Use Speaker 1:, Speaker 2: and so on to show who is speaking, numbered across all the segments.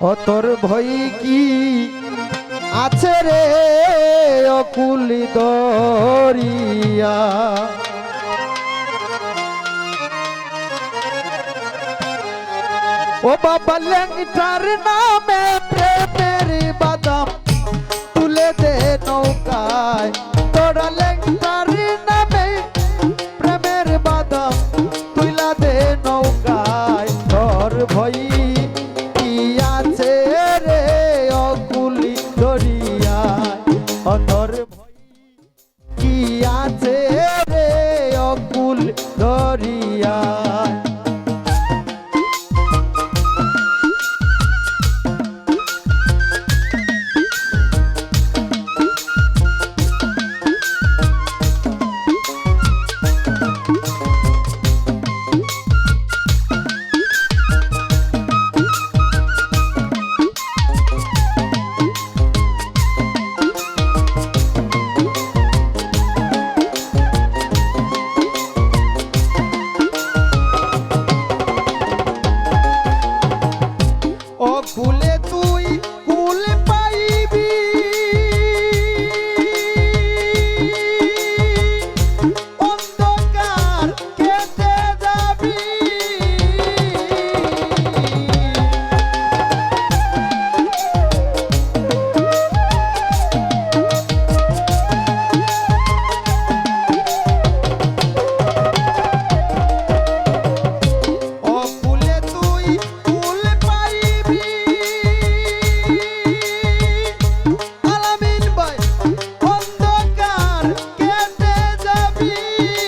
Speaker 1: অতর ভয় কি আছে রে অকুল দরিয়া? ও বাবা, ল্যাংটার নামে প্রেমের বাদাম তুলে দে নৌকায়। Thank you.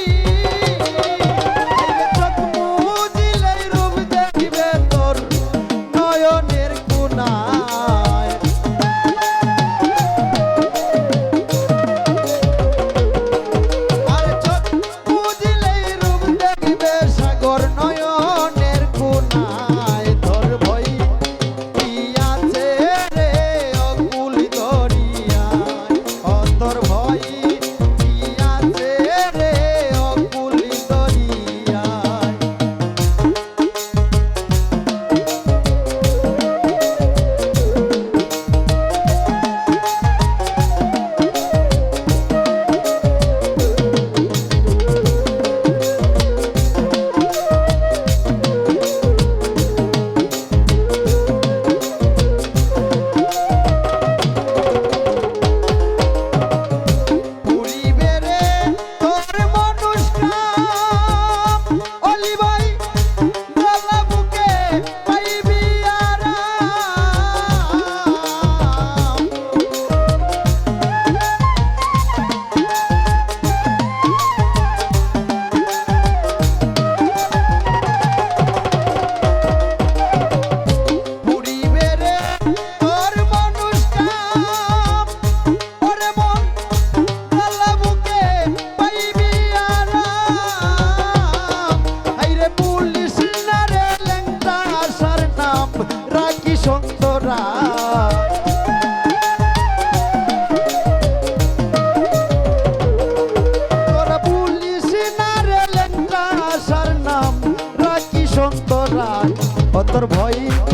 Speaker 1: তোর ভয়